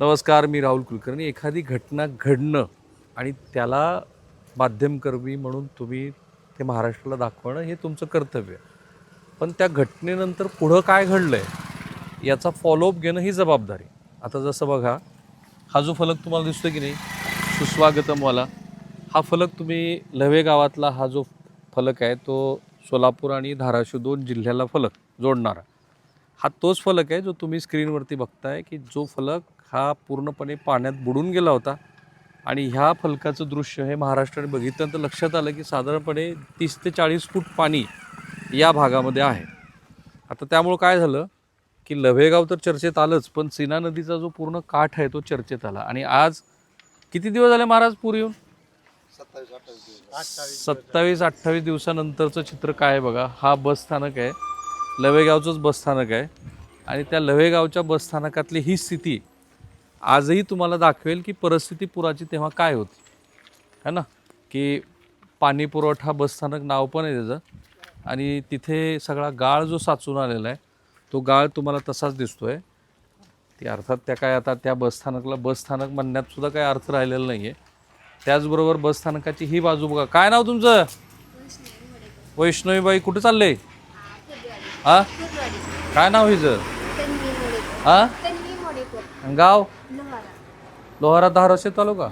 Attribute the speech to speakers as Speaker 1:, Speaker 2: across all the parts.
Speaker 1: नमस्कार मी राहुल कुलकर्णी. एखादी घटना घडणं आणि त्याला माध्यमकर्मी म्हणून तुम्ही ते महाराष्ट्राला दाखवणं हे तुमचं कर्तव्य पण त्या घटनेनंतर पुढं काय घडलं आहे याचा फॉलोअप घेणं ही जबाबदारी. आता जसं बघा हा जो फलक तुम्हाला दिसतो की नाही सुस्वागतमवाला हा फलक तुम्ही लव्हे गावातला हा जो फलक आहे तो सोलापूर आणि धाराशिव दोन जिल्ह्याला फलक जोडणारा. हा तोच फलक आहे जो तुम्ही स्क्रीनवरती बघताय की जो फलक हा पूर्णपणे पाण्यात बुडून गेला होता. आणि ह्या फलकाचं दृश्य हे महाराष्ट्राने बघितल्यानंतर लक्षात आलं की साधारणपणे तीस ते चाळीस फूट पाणी या भागामध्ये आहे. आता त्यामुळं काय झालं की लव्हेगाव तर चर्चेत आलंच पण सीना नदीचा जो पूर्ण काठ आहे तो चर्चेत आला. आणि आज किती दिवस झाले महाराज पूर येऊन? सत्तावीस अठ्ठावीस दिवसानंतरचं चित्र काय आहे बघा. हा बस स्थानक आहे. लवेगावचंच बस स्थानक आहे. आणि त्या लवेगावच्या बस स्थानकातली ही स्थिती आजही तुम्हाला दाखवेल की परिस्थिती पुराची तेव्हा काय होती. है ना? की पाणी पुरवठा बसस्थानक नाव पण आहे त्याचं. आणि तिथे सगळा गाळ जो साचून आलेला आहे तो गाळ तुम्हाला तसाच दिसतोय. ती अर्थात त्या काय आता त्या बसस्थानकला बसस्थानक म्हणण्यात सुद्धा काही अर्थ राहिलेला नाही आहे त्याचबरोबर बसस्थानकाची ही बाजू बघा. काय नाव तुमचं? वैष्णवीबाई कुठे चालले? हा काय नाव हिचं? हा गाव?
Speaker 2: लोहारा.
Speaker 1: लोहारा धाराशिव तालुका?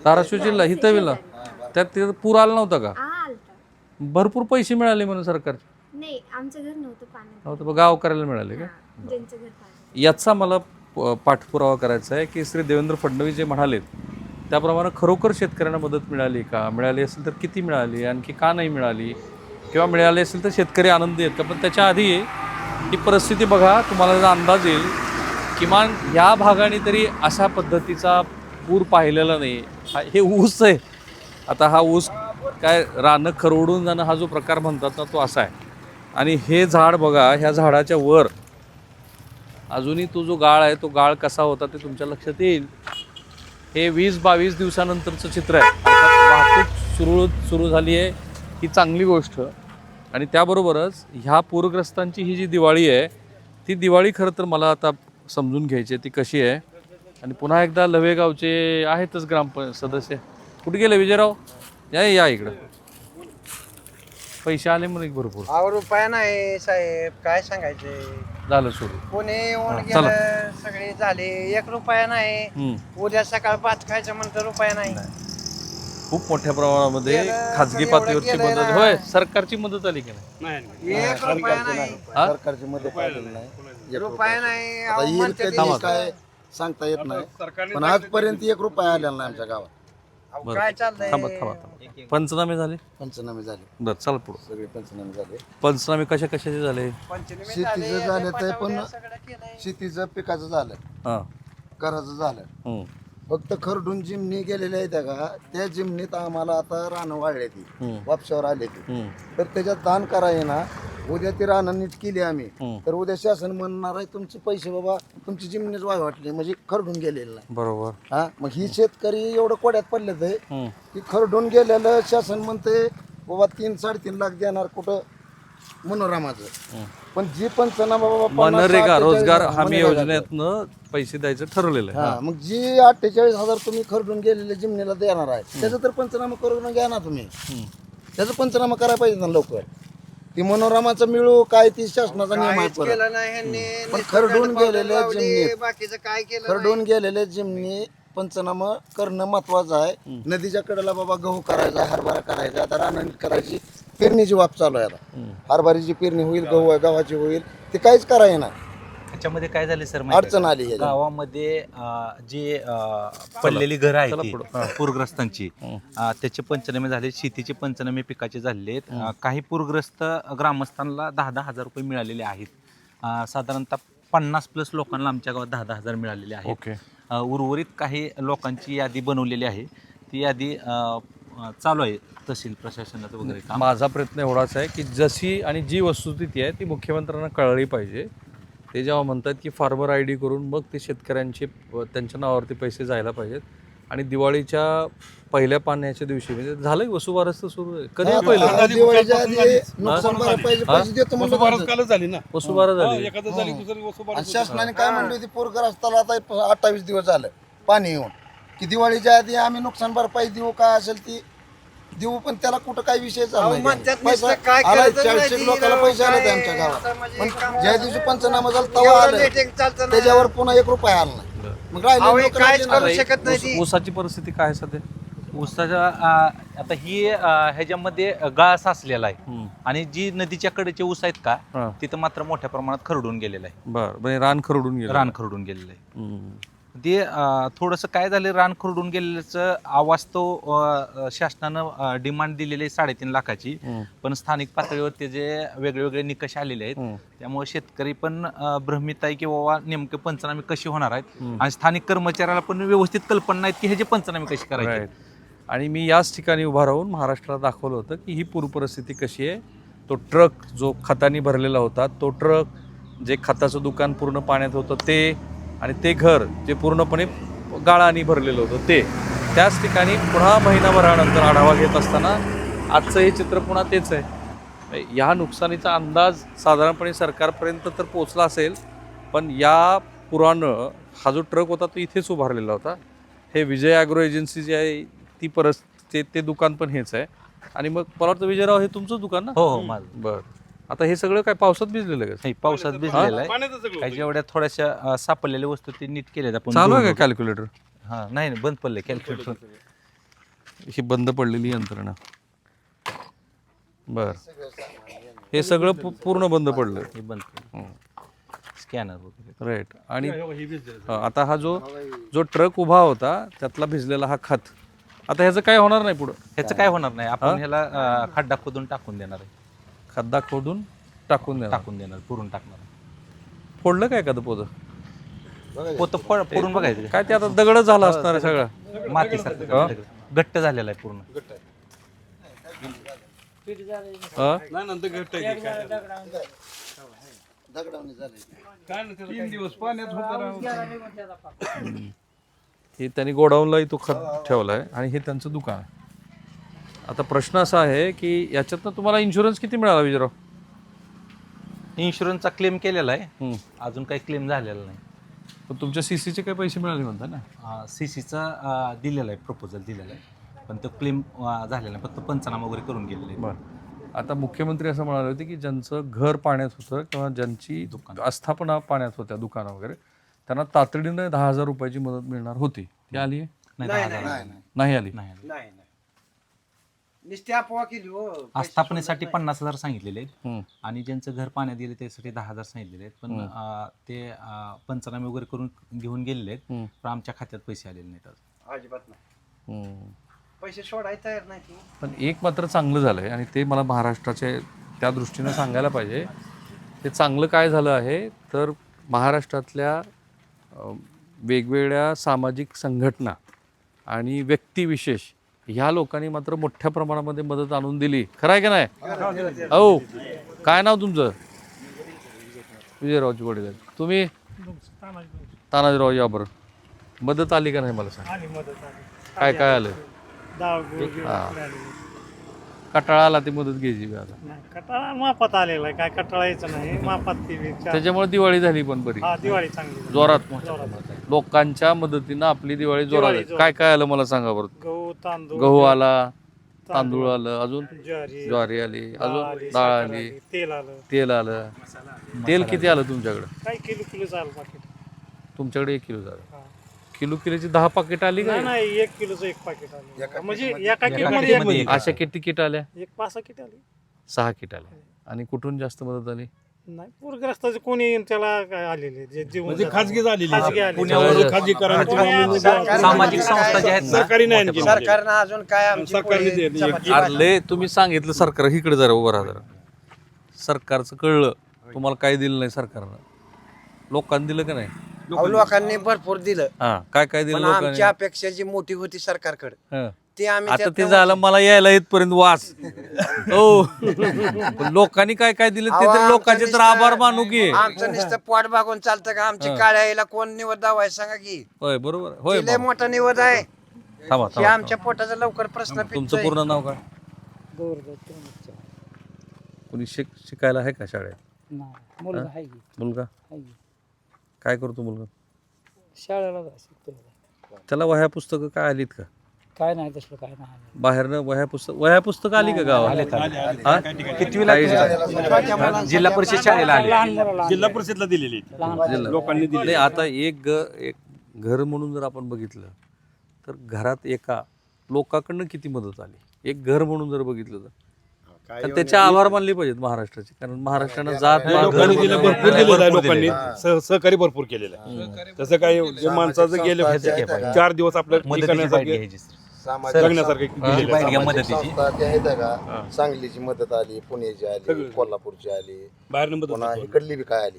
Speaker 1: धाराशिव जिल्हा हिथं विला त्यात तिथं पूर आला नव्हता का? भरपूर पैसे मिळाले म्हणून सरकारचे.
Speaker 2: नाही आमचं घर नव्हतं पाण्यात.
Speaker 1: नव्हतं बघ, गाव करायला मिळाले का?
Speaker 2: ज्यांचं घर पाण्यात.
Speaker 1: याचा मला पाठपुरावा करायचा आहे की श्री देवेंद्र फडणवीस जे म्हणालेत त्याप्रमाणे खरोखर शेतकऱ्यांना मदत मिळाली का? मिळाली असेल तर किती मिळाली? आणखी का नाही मिळाली? किंवा मिळाली असेल तर शेतकरी आनंदी आहेत का? पण त्याच्या आधी ही परिस्थिती बघा तुम्हाला जर अंदाज येईल किमान या भागाने तरी अशा पद्धतीचा पूर पाहिलेला नाही. हा हे ऊस आहे. आता हा ऊस काय रानं खरवडून जाणं हा जो प्रकार म्हणतात ना तो असा आहे. आणि हे झाड बघा ह्या झाडाच्या वर अजूनही तो जो गाळ आहे तो गाळ कसा होता ते तुमच्या लक्षात येईल. हे वीस बावीस दिवसानंतरचं चित्र आहे. अर्थात वाहतूक सुरू सुरू झाली आहे ही चांगली गोष्ट. आणि त्याबरोबरच ह्या पूरग्रस्तांची ही जी दिवाळी आहे ती दिवाळी खरं तर मला आता समजून घ्यायची ती कशी आहे. आणि पुन्हा एकदा लवेगावचे आहेतच ग्रामप सदस्य. कुठे गेले विजयराव? या या इकडं. पैसे आले म्हणून एक भरपूर.
Speaker 3: अहो रुपया नाही साहेब. काय सांगायचे?
Speaker 1: झालं सुरू
Speaker 3: कोणी येऊन
Speaker 1: हा,
Speaker 3: गेलं सगळे झाले. एक रुपया नाही.
Speaker 1: हम्म.
Speaker 3: उद्या सकाळ भात खायचं म्हणतं रुपया नाही.
Speaker 1: खूप मोठ्या प्रमाणामध्ये खाजगी पातळीवरची मदत होय सरकारची मदत आली की नाही?
Speaker 3: एक रुपया नाही.
Speaker 1: हा?
Speaker 4: सरकारची मदत आलेली नाही.
Speaker 3: रुपया नाही.
Speaker 4: आता
Speaker 3: अहो,
Speaker 4: येईल
Speaker 3: म्हणते
Speaker 4: कधी
Speaker 3: ते-
Speaker 4: काय सांगता येत नाही. पण आजपर्यंत एक रुपया आलेला नाही आमच्या गावात.
Speaker 3: अहो, काय चाललंय?
Speaker 1: थांबा थांबा थांबा. पंचनामे झाले?
Speaker 4: पंचनामे झाले.
Speaker 1: बरं चला पुढं.
Speaker 4: सगळे पंचनामे झाले.
Speaker 1: पंचनामे कशा कशाचे झाले?
Speaker 3: पंचमी
Speaker 4: शेतीचं
Speaker 3: झाले,
Speaker 4: झालं ते पण-
Speaker 3: सगळं केलंय.
Speaker 4: शेतीचं पिकाचं झालं.
Speaker 1: हां.
Speaker 4: कराचं झालं.
Speaker 1: हम्म.
Speaker 4: फक्त खरडून जिमणी गेलेल्या आहेत का त्या जिमनीत आम्हाला आता रानं वाढले ती
Speaker 1: हम्म.
Speaker 4: वापशावर आले ती
Speaker 1: हम्म.
Speaker 4: तर त्याच्यात दान कराय ना उद्या ती रानं नीट केली आम्ही
Speaker 1: हम्म.
Speaker 4: तर उद्या शासन म्हणणार आहे तुमचे पैसे बाबा तुमची जिमनीच वाय वाटली म्हणजे खरडून गेलेलं नाही
Speaker 1: बरोबर
Speaker 4: हा मग ही शेतकरी एवढं कोड्यात पडलेत आहे
Speaker 1: हम्म.
Speaker 4: की खरडून गेलेलं शासन म्हणते बाबा तीन साडेतीन लाख देणार कुठं मनोरमाचं
Speaker 1: हम्म.
Speaker 4: पण जी पंचनामा बाबा पन्नास,
Speaker 1: मनरेगा रोजगार हमी. योजनेतनं पैसे द्यायचं ठरवलेलं आहे.
Speaker 4: हा मग जी अठ्ठेचाळीस हजार तुम्ही खरडून गेलेले जिमनीला देणार आहे त्याचं तर पंचनामा करून घ्या ना तुम्ही. त्याचं पंचनामा करायला पाहिजे ना लवकर. ती मनोरमाचं मिळू काय ती शासनाचा नियम आहे परत. पण खरडून गेलेले
Speaker 3: लावली,
Speaker 4: जिमनीत.
Speaker 3: बाकीचं काय केलं
Speaker 4: खरडून गेलेले जिमनी पंचनामा करणं महत्वाचं आहे. नदीच्या कडेला बाबा गहू करायचा हरभरा करायचा आता रानांनी करायची. पेरणीची वाप चालू आहे आता. हरभऱ्याची पेरणी होईल गहू आहे गव्हाची होईल ते काहीच करायला ना
Speaker 5: त्याच्यामध्ये काय झाले सर माहिती आहे
Speaker 4: अडचण
Speaker 5: का?
Speaker 4: आली आहे.
Speaker 5: गावामध्ये अं, जी अं, पडलेली घरं आहेत ती, पूरग्रस्तांची अं, त्याचे पंचनामे झाले शेतीचे पंचनामे पिकाचे झालेले आहेत अं, काही पूरग्रस्त ग्रामस्थांना दहा दहा हजार रुपये मिळालेले आहेत. अं, साधारणतः पन्नास प्लस लोकांना आमच्या गावात दहा दहा हजार मिळालेले आहेत.
Speaker 1: ओके.
Speaker 5: अं, उर्वरित काही लोकांची यादी बनवलेली आहे. ती यादी अं, अं, चालू आहे तहसील प्रशासनाचं वगैरे काम?
Speaker 1: माझा प्रयत्न एवढाच आहे की जशी आणि जी वस्तुस्थिती आहे ती मुख्यमंत्र्यांना कळली पाहिजे. ते जेव्हा म्हणतात की फार्मर आय डी करून मग ते शेतकऱ्यांचे त्यांच्या नावावरती पैसे जायला पाहिजेत. आणि दिवाळीच्या पहिल्या पाण्याच्या दिवशी म्हणजे झालंय वसुबारस तर सुरू आहे. कधी पहिलं
Speaker 4: आता दिवाळीच्या आधी नुकसान भरपाई
Speaker 1: हा?
Speaker 4: पैसे देतो म्हणलं
Speaker 6: वसुबारस. कालच झाली ना.
Speaker 1: वसुबारस झाली.
Speaker 6: एखादं झाली दुसरी वसुबारस
Speaker 4: आणि शासनाने काय म्हणली होती? पूरग्रस्ताला आता अठ्ठावीस दिवस झालं पाणी येऊन. की दिवाळीच्या आधी आम्ही नुकसान भरपाई देऊ काय असेल ती देऊ पण त्याला कुठं विषय नाही. पैसा
Speaker 3: काय
Speaker 4: चाळीसशे
Speaker 3: ती
Speaker 4: लोकांना पैसे आले
Speaker 3: काय
Speaker 4: आमच्या गावात
Speaker 3: म्हणजे
Speaker 4: पण ज्या दिवशी पंचनामा झाला तेव्हा
Speaker 3: एवढं
Speaker 4: आलं. त्याच्यावर पुन्हा एक रुपया आला नाही मग राहिले
Speaker 3: हे करू. शकत ती
Speaker 1: ऊसाची परिस्थिती काय आहे सध्या
Speaker 5: ऊसाच्या अं, आता ही अं, ह्याच्यामध्ये गाळ साचलेला आहे
Speaker 1: हम्म.
Speaker 5: आणि जी नदीच्या कडेचे ऊस आहेत का
Speaker 1: हा.
Speaker 5: तिथं मात्र मोठ्या प्रमाणात खरडून गेलेलं आहे
Speaker 1: बर म्हणजे रान खरडून गेलं
Speaker 5: रान खरडून गेलेलं आहे
Speaker 1: हम्म.
Speaker 5: ते थोडंसं काय झालं रान खरडून गेलेल्याचं आवाज तो शासनानं डिमांड दिलेली आहे साडेतीन लाखाची. पण स्थानिक पातळीवर त्याचे वेगळे वेगळे निकष आलेले आहेत. त्यामुळे शेतकरी पण भ्रमित आहे की बाबा नेमके पंचनामे कशी होणार आहेत. आणि स्थानिक कर्मचाऱ्याला पण व्यवस्थित कल्पना नाहीत की ह्याचे पंचनामे कसे करायचे.
Speaker 1: आणि मी याच ठिकाणी उभा राहून महाराष्ट्राला दाखवलं होतं की ही पूर परिस्थिती कशी आहे तो ट्रक जो खतानी भरलेला होता तो ट्रक जे खताचं दुकान पूर्ण पाण्यात होतं ते आणि ते घर जे पूर्णपणे गाळाने भरलेलं होतं ते. त्याच ठिकाणी पुन्हा महिनाभरानंतर आढावा घेत असताना आजचं हे चित्र पुन्हा तेच आहे. या नुकसानीचा अंदाज साधारणपणे सरकारपर्यंत तर पोचला असेल पण या पुरानं हा जो ट्रक होता तो इथेच उभारलेला होता. हे विजय ॲग्रो एजन्सी जी आहे ती परस ते ते दुकान पण हेच आहे. आणि मग मला वाटतं विजयराव हे तुमचं दुकान ना?
Speaker 5: हो हो माझं.
Speaker 1: बर. आता हे सगळं काय पावसात भिजलेलं आहे का
Speaker 5: हे पावसात भिजलेलं आहे.
Speaker 6: पाण्याचं सगळं
Speaker 5: काही जेवढ्या थोड्याशा अं, सापडलेल्या वस्तू ते नीट केल्या आपण
Speaker 1: चालू आहे का कॅल्क्युलेटर
Speaker 5: हा नाही नाही बंद पडले कॅल्क्युलेटर
Speaker 1: ही बंद पडलेली यंत्रणा. बर. हे सगळं पू- पूर्ण बंद पडलं.
Speaker 5: हे बंद
Speaker 1: हं.
Speaker 5: स्कॅनर वगैरे.
Speaker 1: राईट आणि.
Speaker 6: हा,
Speaker 1: आता हा जो जो ट्रक उभा होता त्यातला भिजलेला हा खत. आता ह्याचं काय होणार नाही पुढं?
Speaker 5: ह्याचं काय होणार नाही? आपण ह्याला अं, खड्डा खोदून टाकून देणार आहे.
Speaker 1: खड्डा खोदून टाकून देणार.
Speaker 5: टाकून देणार पुरून टाकणार.
Speaker 1: फोडलं काय एखादं पोतं?
Speaker 5: पोत फोडून बघायचं
Speaker 1: काय ते आता दगड झाला असणार आहे सगळं.
Speaker 5: माती सारखं घट्ट झालेला आहे पूर्ण.
Speaker 1: हा? हे त्यांनी गोडाऊनलाही तो खत ठेवलाय आणि हे त्यांचं दुकान आहे. आता प्रश्न असा आहे की याच्यातनं तुम्हाला इन्शुरन्स किती मिळाला विजयराव?
Speaker 5: इन्शुरन्सचा क्लेम केलेला आहे. अजून काही क्लेम झालेला नाही.
Speaker 1: पण तुमच्या सीसीचे काही पैसे मिळाले म्हणता ना?
Speaker 5: सी सीचा दिलेला आहे प्रपोजल दिलेला आहे. पण तो क्लेम झालेला नाही. फक्त पंचनामा वगैरे करून गेलेले आहे
Speaker 1: बरं. आता मुख्यमंत्री असं म्हणाले होते की ज्यांचं घर पाण्यात होतं किंवा ज्यांची आस्थापना पाण्यात होत्या दुकानं वगैरे त्यांना तातडीनं दहा हजार रुपयाची मदत मिळणार होती. ती आली आहे
Speaker 5: नाही दहा हजार.
Speaker 3: नाही,
Speaker 5: नाही.
Speaker 1: नाही आली.
Speaker 5: नाही आली.
Speaker 3: नाही नाही. नुसती अफवा केली हो
Speaker 5: आस्थापनेसाठी पन्नास हजार सांगितलेले आहेत.
Speaker 1: हम्म.
Speaker 5: आणि ज्यांचं घर पाण्यात गेले त्यासाठी दहा हजार सांगितलेले आहेत. पण अं, ते अं, पंचनामे वगैरे करून घेऊन गेलेले आहेत.
Speaker 1: हम्म.
Speaker 5: पण आमच्या खात्यात पैसे आलेले नाहीत अजून.
Speaker 3: अजिबात नाही.
Speaker 1: हम्म.
Speaker 3: पैसे सोडायला तयार नाही ती.
Speaker 1: पण एक मात्र चांगलं झालं आहे आणि ते मला महाराष्ट्राचे त्या दृष्टीनं सांगायला पाहिजे. ते चांगलं काय झालं आहे? तर महाराष्ट्रातल्या अं, वेगवेगळ्या सामाजिक संघटना आणि व्यक्तिविशेष ह्या लोकांनी मात्र मोठ्या प्रमाणामध्ये मदत आणून दिली. खरं आहे का नाही? हो काय नाव तुमचं? विजयरावची वडील. तुम्ही? तानाजीराव या बरं. मदत आली का नाही मला सांग? काय काय आलं? हा. कटाळा आला ती मदत घ्यायची आता?
Speaker 7: नाही, कटाळा मापात आलेला काय कटाळा यायचं नाही. मापात
Speaker 1: त्याच्यामुळे दिवाळी झाली पण बरी.
Speaker 7: दिवाळी चांगली
Speaker 1: जोरात. लोकांच्या मदतीनं आपली दिवाळी जोरात
Speaker 7: दिवाळी
Speaker 1: झाली.
Speaker 7: जोरात.
Speaker 1: काय काय आलं मला सांगा बरं?
Speaker 7: गहू तांदूळ
Speaker 1: गहू आला तांदूळ. आलं अजून?
Speaker 7: ज्वारी.
Speaker 1: ज्वारी आली अजून? डाळ
Speaker 7: साखर
Speaker 1: आली.
Speaker 7: आली, तेल आलं.
Speaker 1: तेल आलं. तेल किती आलं. तुमच्याकडे?
Speaker 7: काय किलो किलो चाल पाकिट
Speaker 1: तुमच्याकडे एक किलो झालं.
Speaker 7: हा.
Speaker 1: किलो किलोची दहा पाकिट आली
Speaker 7: नाही
Speaker 1: का?
Speaker 7: नाही एक किलोचं एक पाकिट आलं. म्हणजे एका किलो मध्ये एक-.
Speaker 1: अशा किती किट आल्या?
Speaker 7: एक पाच सहा किट आली.
Speaker 1: सहा किट आल्या. आणि कुठून जास्त मदत आली?
Speaker 7: नाही पूरग्रस्ताचे कोणी येईन त्याला काय आलेले जे जीवन
Speaker 6: म्हणजे. खाजगी झालेली
Speaker 7: खाजगी
Speaker 5: सामाजिक संस्था ज्या आहेत ना,
Speaker 6: सरकारी नाही आणखी.
Speaker 3: सरकारनं अजून काय आमची
Speaker 6: सरकारने
Speaker 3: पोळी
Speaker 6: दिली.
Speaker 3: चपाती
Speaker 1: अरे लय तुम्ही सांगितलं सरकार इकडे जरा उभं राहा जरा. सरकारचं कळलं तुम्हाला काय दिलं नाही सरकारनं. लोकांनी दिलं का नाही?
Speaker 3: अहो, लोकांनी भरपूर दिलं.
Speaker 1: हा काय काय दिलं
Speaker 3: पण
Speaker 1: लोकांनी?
Speaker 3: अपेक्षा जी मोठी होती सरकारकडे
Speaker 1: हं.
Speaker 3: ते आम्ही
Speaker 1: आता ते झालं मला यायला इथपर्यंत वास. हो. पण लोकांनी काय काय दिलं ते
Speaker 3: अहो,
Speaker 1: तर लोकांचे तर आभार मानू की.
Speaker 3: आमचं नुसतं पोट भागून चालतं का? आमची काळ्या आईला कोण निवड दावाय सांगा की?
Speaker 1: होय बरोबर आहे. होय
Speaker 3: ती लय. मोठा निवड आहे.
Speaker 1: थांबा
Speaker 3: हे
Speaker 1: थांबा
Speaker 3: आमच्या पोटाचा लवकर प्रश्न
Speaker 1: तुमचं. पूर्ण नाव काय? कुणी शिक शिकायला आहे का शाळेत?
Speaker 8: मुलगा
Speaker 1: हा?
Speaker 8: आहे की.
Speaker 1: मुलगा?
Speaker 8: आहे की.
Speaker 1: काय करतो मुलगा?
Speaker 8: शाळेला जा
Speaker 1: त्याला वह्या पुस्तकं काय आलीत का?
Speaker 8: काय नाही तसलं काय नाही.
Speaker 1: बाहेरनं वह्या पुस्तक वह्या पुस्तकं आली का गावात? हा?
Speaker 5: कितवीला जिल्हा परिषद शाळेला आले.
Speaker 8: लहान मुलाला
Speaker 6: जिल्हा परिषदला दिलेली. आहे.
Speaker 8: लहान
Speaker 1: जिल्हा.
Speaker 6: लोकांनी दिली
Speaker 1: नाही आता एक ग एक घर म्हणून जर आपण बघितलं तर घरात एका लोकांकडनं किती मदत आली? एक घर म्हणून जर बघितलं तर. तर त्याचे आभार मानले पाहिजेत महाराष्ट्राचे. कारण महाराष्ट्रानं जात पात,
Speaker 6: लोकांनी दिलं भरपूर दिलेलं आहे
Speaker 5: भरपूर
Speaker 6: लोकांनी.
Speaker 5: दिलेलं
Speaker 6: सह- सहकार्य भरपूर केलेलं आहे. तसं काही जे माणसाचं गेले चार दिवस आपलं हे जगण्यासारखे दिलेलं.
Speaker 5: मदतीची
Speaker 4: का? सांगलीची मदत आली पुण्याची आली कोल्हापूरची आली.
Speaker 6: बाहेरनं मदत
Speaker 4: पुन्हा
Speaker 6: होतो.
Speaker 4: इकडली बी काय आली?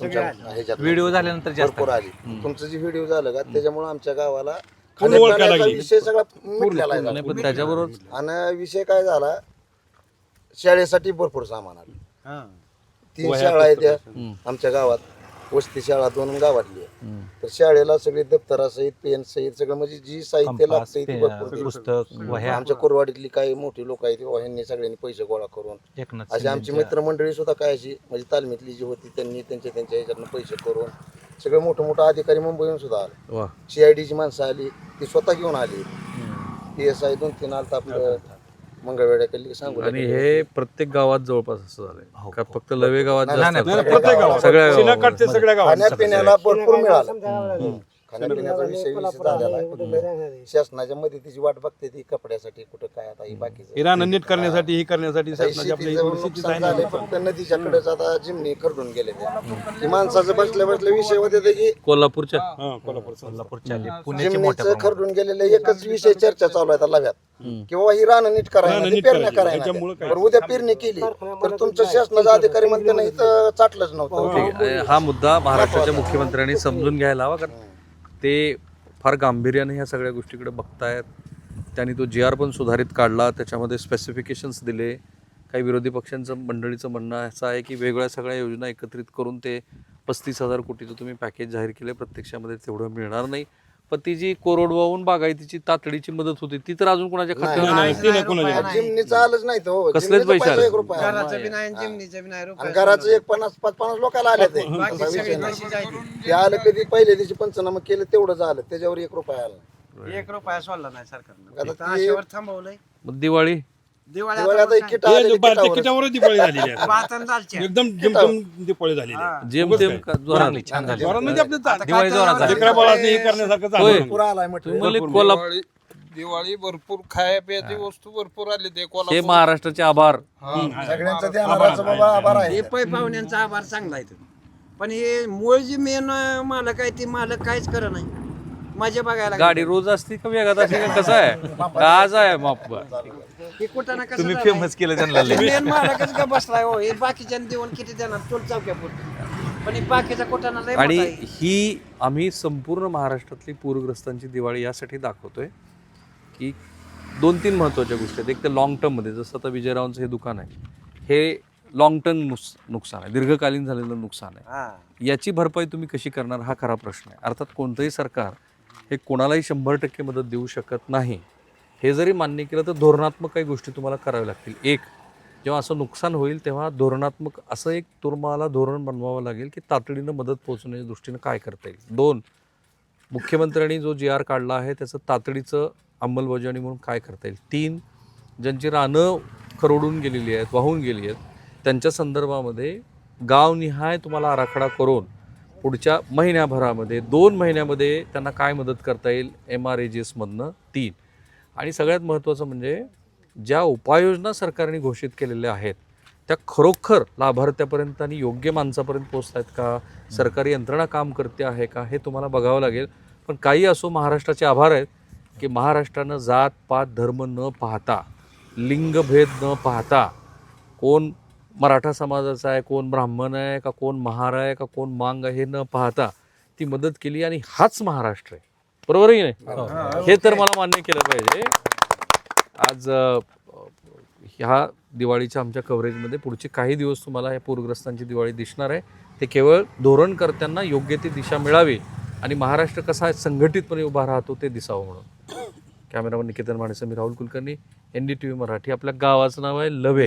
Speaker 4: तुमच्या ह्याच्यात
Speaker 5: व्हिडिओ झाल्यानंतर जास्त.
Speaker 4: भरपूर आली. तुमचं जे व्हिडिओ झालं का त्याच्यामुळे आमच्या गावाला
Speaker 6: पूर्ण ओळखायला
Speaker 4: खाण्यापिण्याचा
Speaker 6: लागली.
Speaker 4: विषय सगळा मिटलेला आहे.
Speaker 1: नाही पण त्याच्याबरोबर
Speaker 4: आणि विषय काय झाला शाळेसाठी भरपूर सामान आलं.
Speaker 3: हा.
Speaker 4: तीन
Speaker 6: वह्या,
Speaker 4: शाळा आहेत त्या. आमच्या गावात. वस्ती शाळा दोन गावातली आहे. तर शाळेला सगळे दप्तरासहित पेन सहित सगळं म्हणजे जी साहित्य
Speaker 5: कंपास,
Speaker 4: लागतं ते
Speaker 5: पे-
Speaker 4: भरपूर.
Speaker 5: पुस्तक वह्या.
Speaker 4: आमच्या कोरवाडीतली काही मोठी लोक आहेत ह्यांनी सगळ्यांनी पैसे गोळा करून.
Speaker 5: एकनाथ
Speaker 4: अशी आमची
Speaker 5: शिंदेच्या-
Speaker 4: मित्रमंडळी सुद्धा काय अशी म्हणजे तालमीतली जी होती त्यांनी त्यांच्या त्यांच्या ह्याच्यातनं पैसे करून सगळे मोठं मोठं अधिकारी मुंबईहून सुद्धा आले.
Speaker 1: वा.
Speaker 4: सीआयडीची माणसं आली ती स्वतः घेऊन आली. पी एस आय दोन तीन आलता आपलं मंगळवेड्याकडली सांगू
Speaker 1: आणि हे प्रत्येक गावात जवळपास असं झालंय. का फक्त लवे गावात
Speaker 5: नाही,
Speaker 1: जास्त
Speaker 5: नाही,
Speaker 1: असतं?
Speaker 6: नाही, प्रत्येक गावात.
Speaker 1: सगळ्या गावात.
Speaker 6: सगळ्या गावात
Speaker 4: खाण्यापिण्याला भरपूर मिळालं. खाण्यापिण्याचा विषय विषय झालेला आहे. शासनाच्या मदतीची वाट बघते ती कपड्यासाठी कुठं काय आता ही बाकीचं.
Speaker 6: इराण नीट करण्यासाठी हे करण्यासाठी शासनाची
Speaker 4: शेतीचं नुकसान. झालंय फक्त नदीच्याकडेच आता जिमनी खरडून गेले ते. माणसाचं बसल्या बसल्या विषय होते ते की
Speaker 1: कोल्हापूरच्या?
Speaker 6: हा, कोल्हापूर
Speaker 5: कोल्हापूरच्या पुण्याचे मोठ्या
Speaker 4: जिमनीचं
Speaker 5: प्रमाणात.
Speaker 4: खरडून गेलेले एकच विषय चर्चा चालू आहे आता लव्यात किंवा ही रानं नीट
Speaker 6: रानं
Speaker 4: पेरण्या
Speaker 6: करायची.
Speaker 4: करायला
Speaker 6: काय?
Speaker 4: बरं उद्या पेरणी केली तर तुमचं शासनाचा अधिकारी म्हणते नाही तर चाटलंच नव्हतं.
Speaker 1: हा मुद्दा महाराष्ट्राच्या मुख्यमंत्र्यांनी समजून घ्यायला हवा कारण ते फार गांभीर्याने ह्या सगळ्या गोष्टीकडे बघतायत. त्यांनी तो जी आर पण सुधारित काढला त्याच्यामध्ये स्पेसिफिकेशन्स दिले. काही विरोधी पक्षांचं मंडळीचं म्हणणं असं आहे की वेगळ्या सगळ्या योजना एकत्रित करून ते पस्तीस हजार कोटीचं तुम्ही पॅकेज जाहीर केले प्रत्यक्षामध्ये तेवढं मिळणार नाही. पण ती जी कोरडवाहून बागायतीची तातडीची मदत होती ती तर अजून कोणाच्या खात्यावर
Speaker 6: नाही, ते नाही कोणाच्या
Speaker 3: रुपया
Speaker 6: घरी.
Speaker 3: नाही.
Speaker 4: जिमनीचं आलंच नाही तो
Speaker 1: कसलेच
Speaker 4: जिमनीचं
Speaker 1: पैसे
Speaker 4: पैसा
Speaker 1: आले?
Speaker 4: एक रुपया
Speaker 3: घराचं बी नाही जिमनीचं बी नाही
Speaker 4: आणि
Speaker 3: रुपया
Speaker 4: घराचं एक पन्नास पाच पन्नास लोकांना आले ते
Speaker 3: बाकी
Speaker 4: असा विषय
Speaker 3: सगळी
Speaker 4: नाही.
Speaker 3: तशीच आहे ती.
Speaker 4: ते आलं कधी पहिल्या दिवशी पंचनामा केलं तेवढंच आलं त्याच्यावर एक रुपया आला
Speaker 3: एक रुपया सोडला नाही सरकारनं
Speaker 4: आता
Speaker 3: आता
Speaker 4: ते-
Speaker 3: आशेवर थांबवलंय
Speaker 1: मग दिवाळी
Speaker 3: दिवाळी
Speaker 4: दिवाळी आता
Speaker 3: आता
Speaker 4: किट आलेली
Speaker 6: जो भारतीय
Speaker 4: किटावरच.
Speaker 6: किटावरच दिपाळी झालेली आहे.
Speaker 3: भात आणि दालचिनी.
Speaker 6: एकदम जमजम दिपाळी झालेली आहे.
Speaker 1: जेम तेम का जोरात.
Speaker 5: चांगली, छान झाली.
Speaker 6: जोरात म्हणजे आपलं
Speaker 3: आता
Speaker 5: दिवाळी
Speaker 3: काय
Speaker 5: जोरात
Speaker 3: तर
Speaker 5: झाली.
Speaker 6: लेकरा बाळाचं हे करण्यासारखं
Speaker 1: होय.
Speaker 6: झालं.
Speaker 4: पुरा आलाय म्हटलं.
Speaker 1: तुम्ही म्हणले कोल्हापूर
Speaker 9: दिवाळी दिवाळी भरपूर खाया प्यायची वस्तू भरपूर आली ते
Speaker 1: हे
Speaker 9: कोल्हापूर
Speaker 1: महाराष्ट्राचे आभार.
Speaker 4: सगळ्यांचं ध्यानाचं बाबा आभार आहे.
Speaker 3: हे पै पाहुण्यांचा आभार चांगला आहे. तो. पण हे मूळ जी मेन मालक आहे ते मालक काहीच करत नाही. मजा बघायला
Speaker 1: गाडी रोज असती का वेगात असते का? कसं आहे? का आज आहे माप
Speaker 3: हे कुठं ना कसं
Speaker 5: तुम्ही
Speaker 3: झालंय.
Speaker 5: फेमस केलं त्यांना लय.
Speaker 3: मेन मालकच का बसलाय हो हे बाकीच्या देऊन किती देणार चोल चौक्या पण हे बाकीचा लय
Speaker 1: आणि
Speaker 3: मोठा आहे.
Speaker 1: ही आम्ही संपूर्ण महाराष्ट्रातली पूरग्रस्तांची दिवाळी यासाठी दाखवतोय की दोन तीन महत्त्वाच्या गोष्टी आहेत एक तर लॉंग टर्ममध्ये जसं आता विजयरावांचं हे दुकान आहे हे लॉंग टर्म नुस नुकसान आहे दीर्घकालीन झालेलं नुकसान आहे
Speaker 3: हा.
Speaker 1: याची भरपाई तुम्ही कशी करणार हा खरा प्रश्न आहे अर्थात कोणतंही सरकार हे कोणालाही शंभर टक्के मदत देऊ शकत नाही हे जरी मान्य केलं तर धोरणात्मक काही गोष्टी तुम्हाला कराव्या लागतील. एक जेव्हा असं नुकसान होईल तेव्हा धोरणात्मक असं एक तुम्हाला धोरण बनवावं लागेल की तातडीनं मदत पोहोचवण्याच्या दृष्टीनं काय करता येईल. दोन मुख्यमंत्र्यांनी जो जी आर काढला आहे त्याचं तातडीचं अंमलबजावणी म्हणून काय करता येईल. तीन ज्यांची रानं खरवडून गेलेली आहेत वाहून गेली आहेत त्यांच्या संदर्भामध्ये गावनिहाय तुम्हाला आराखडा करून पुढच्या महिन्याभरामध्ये दोन महिन्यामध्ये त्यांना काय मदत करता येईल? एम आर ए जी एसमधनं तीन आणि सगळ्यात महत्त्वाचं म्हणजे ज्या उपाययोजना सरकारने घोषित केलेल्या आहेत त्या खरोखर लाभार्थ्यापर्यंत आणि योग्य माणसापर्यंत पोचत आहेत का? सरकारी यंत्रणा काम करते आहे का? हे तुम्हाला बघावं लागेल. पण काही असो महाराष्ट्राचे आभार आहेत की महाराष्ट्रानं जात पात धर्म न पाहता लिंगभेद न पाहता कोण मराठा समाजाचा आहे कोण ब्राह्मण आहे का कोण महार आहे का कोण मांग आहे हे न पाहता ती मदत केली आणि हाच महाराष्ट्र आहे. बरोबर आहे की नाही? हे. तर मला मान्य केलं पाहिजे. आज ह्या दिवाळीच्या आमच्या कव्हरेजमध्ये पुढचे काही दिवस तुम्हाला या पूरग्रस्तांची दिवाळी दिसणार आहे. ते केवळ धोरणकर्त्यांना योग्य ती दिशा मिळावी आणि महाराष्ट्र कसा संघटितपणे उभा राहतो ते दिसावं म्हणून. कॅमेरामन निकेतन माणसे मी Rahul Kulkarni N D T V Marathi आपल्या गावाचं नाव आहे लवे.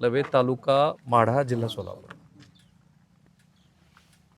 Speaker 1: लवे तालुका माढा जिल्हा सोलापूर.